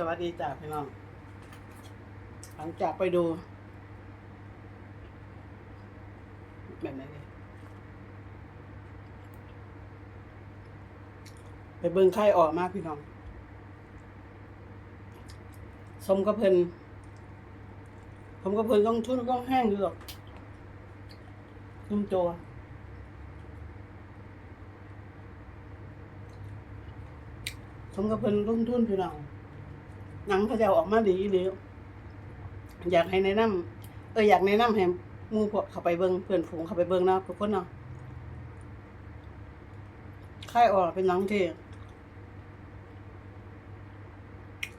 สวัสดีจ้าพี่น้อง หลังจากไปดู แบบไหนดีไปเบิ่งไข่ออกมากพี่น้อง สมกับเพิ่นสมกับเพิ่นต้องทุนต้องแห้งอยู่หรอกนุ่มโจวสมกับเพิ่นลงทุนพี่น้อง หนังเขาจะเอาออกมาดีดีอยากให้แนะนำเอออยากแนะนำให้มู่พวกเขาไปเบิ่งเพื่อนฝูงเขาไปเบิ่งเนาะทุกคนเนาะค่ายออกเป็นหนังที่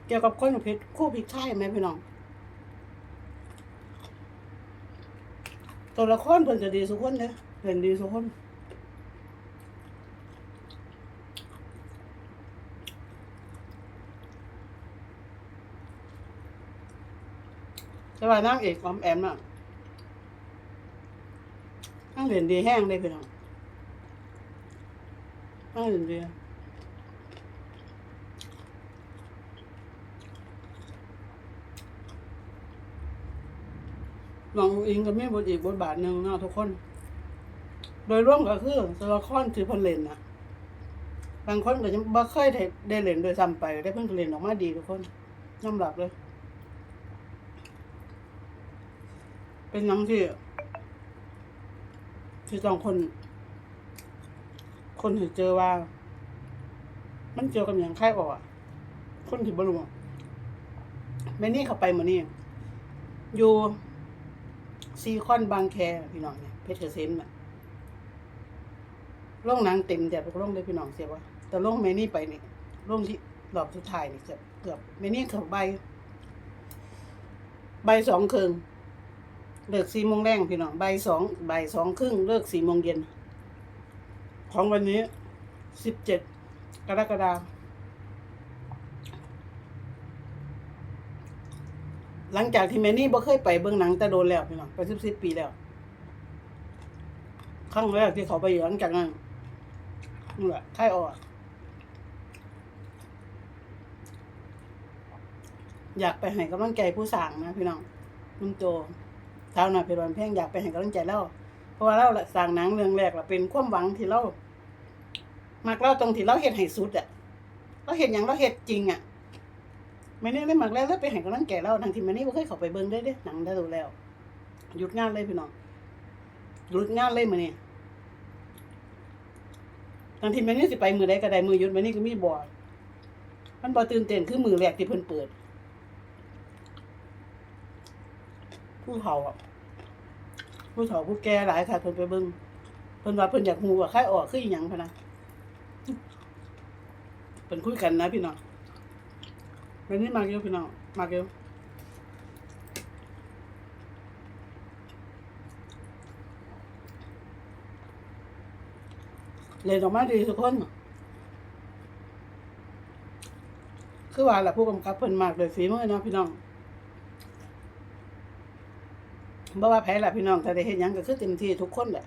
เกี่ยวกับคนกับเพชรคู่พิกค่ายไหมพี่น้องตัวละครเพิ่นจะดีสุกคนเด้อเล่นดีสุกคน แต่ว่านางเอกออมแอมน่ะนางเรียนดีแห้งเลยพี่น้องนางเรียนดีน้องอิงก็มีบทอีกบทบาทหนึ่งเนาะทุกคน โดยรวมก็คือตัวละครที่เพิ่นเล่นน่ะบางคนก็ยังบ่เคยได้ได้เล่นโดยซ้ำไปได้เพิ่นก็เล่นออกมาดีทุกคนยอมรับเลย เป็นนังที่ที่ต้องคน คนถึงเจอว่า มันเจอกับอย่างไข้ออกคนที่บรู้อะแม่นี่เขาไปหมานี่อยู่ซีคอนบางแคพี่น้องเนี่ยเพชรเกษมน่ะโรงหนังเต็มแต่ทุกโรงเลยพี่น้องเสียว่าแต่โรงแม่นี่ไปนี่โรงที่รอบสุดท้ายนี่เกือบเกือบแม่นี่เขาใบ ใบสองครึ่ง เลิกสี่โมงแรงพี่น้องใบสองใบสองครึ่งเลิกสี่โมงเย็น ของวันนี้สิบเจ็ดกรกฎาคมหลังจากที่แม่นี่บ่เคยไปเบื้องหนังแต่โดนแล้วพี่น้องไปสิบสิบปีแล้วครั้งแรกที่เขาไปหลังจากนั้นนี่แหละค่ายออกอยากไปให้กำลังใจผู้สั่งนะพี่น้องนุ่มโจ เท่านั้นเป็นวันเพ่งอยากไปให้กำลังใจเราเพราะว่าเราสร้างหนังเรื่องแรกเราเป็นความหวังที่เรามักเราตรงที่เราเห็ดให้สุดอะเราเห็ดอย่างเราเห็ดจริงอะไม่ได้ไม่มักแล้วแล้วไปให้กำลังใจเราทางที่มันนี่บ่เคยเข้าไปเบิ่งได้เด้หนังได้ดูแล้ว หยุดงานเลยพี่น้องหยุดงานเลยมื้อนี้ทางที่มันนี่สิไปมือใดก็ได้มือหยุดมันนี่ก็มีบ่มันบ่ตื่นเต้นคือมือแรกที่เพิ่นเปิดผู้เฒ่าอะ ผู้เฒ่าผู้แก่หลายค่ะเพิ่นไปเบิ่งเพิ่นว่าเพิ่นอยากฮู้ว่าใครออกคืออีหยังพะนะเพิ่นคุยกันนะพี่น้องวันนี้มาเกี่ยวพี่น้องมาเกี่ยวเล่นออกมาดีทุกคนคือว่าแหละผู้กำกับเพิ่นมากเลยฝีมือเนาะพี่น้อง บ่ว่าแพ้ละพี่น้องถ้าได้เห็นยังก็คือเต็มที่ทุกคนแหละ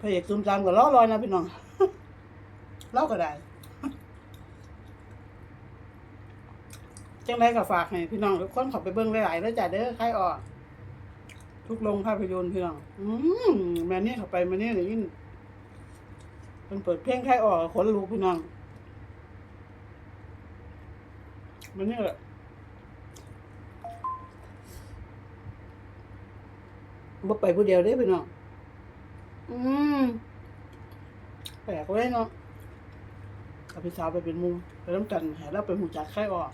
พระเอกซุ่มตามก็ล้อลอยนะพี่น้องเล่าก็ได้จังไรก็ฝากให้พี่น้องทุกคนขับไปเบิ้งหลายๆแล้วจ้ะเด้อใครออก ทุกโรงภาพยนตร์พี่น้อง อืมแม่นี่เข้าไปแม่นี่เลยยินมันเปิดเพลงใครออกขนลุกพี่น้อง มันนี่แหละบ่ไปผู้เดียวได้พี่น้องอืมแปลกไว้เนาะกับพี่สาวไปเป็นหมูไปน้ำกันหาแล้วไปหมูจากไข่ออก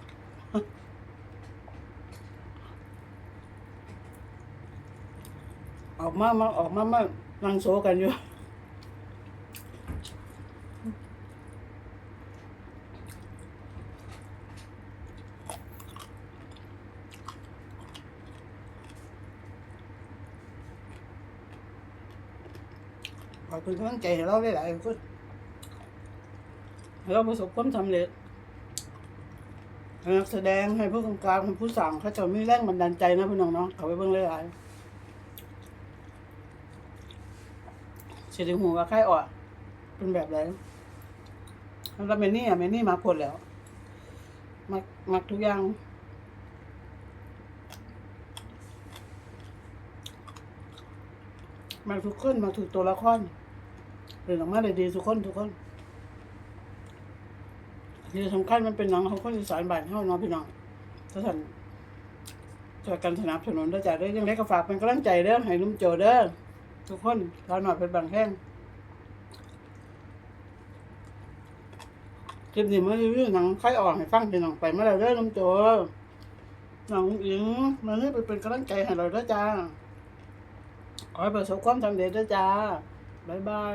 ออกมามาออกมามานั่งโซกันอยู่ ขอบคุณกำลังใจให้เราหลายๆคนให้เราประสบความสำเร็จให้นักแสดงให้ผู้กำกับให้ผู้สั่งเขาจะมีแรงบันดาลใจนะพี่น้องเนาะเขาไปเบิ่งหลายๆเสียดหัวว่าใครออเป็นแบบไรแล้วเมนี่อะเมนี่มาผลแล้วมักมักทุกอย่างมาทุกคนมาถูกตัวละคร เรื่ออกมาได้ดีทุกคนทุกคนที่สำคัญมันเป็นหนังของคนอีสานบ้านเฮาเนาะพี่น้องถ้าท่านช่วยกันสนับสนุนด้วยจ้ะเด้อยังไงก็ฝากเป็นกำลังใจเด้อให้ลุงโจเด้อทุกคนเราหน่อยเป็นบางแห้งคลิปนี้มารีวิวหนังใครออกให้ฟังพี่น้องไปเมาแล้วเด้อลุงโจหนังอิงมาให้ไปเป็นกำลังใจให้เราด้วยจ้าขอให้ประสบความสำเร็จด้วยจ้าบ๊ายบาย